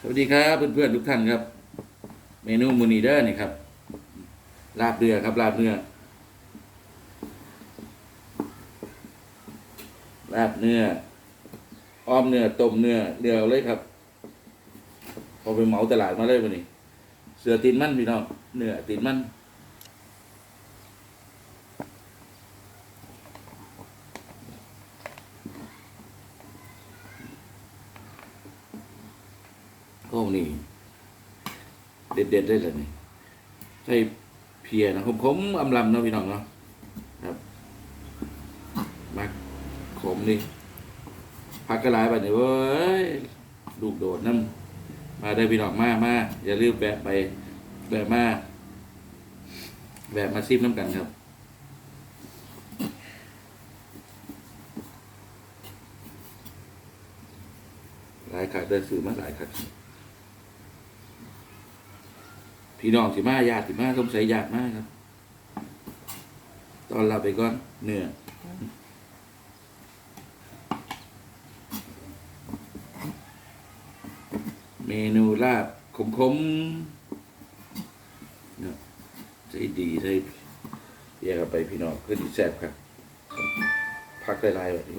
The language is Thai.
สวัสดีครับเพื่อนๆทุกท่านครับ เมนูมูนีเดอร์นี่ครับ ลาบเรือครับลาบเนื้อลาบเนื้ออ้อมเนื้อต้มเนื้อเดือเอาเลยครับพอไปเหมาตลาดมาเลยวันนี้ เสือตีนมันพี่น้องเนื้อตีนมัน โอ้นี่เด็ดเด็ดๆเลยนี่ใช่เพียนะผมผมอำลำเนาะพี่น้องเนาะครับมักขมนี่พักกระลายไปเนี่ยเว้ยลูกโดดน้ำมาได้พี่น้องมามาอย่าลืมแวะไปแวะมาแวะมาซิมน้ำกันครับหลายขัดเดินสื่อมาหลายขัด พี่น้องสิมาญาติสิมาสงสัยญาติมากครับ ตอนเราไปก่อนเนื้อเมนูลาบขมขมๆเนาะใส่ดีใส่แยกกันไปพี่น้องขึ้นแซ่บครับ พักได้ลายแบบนี้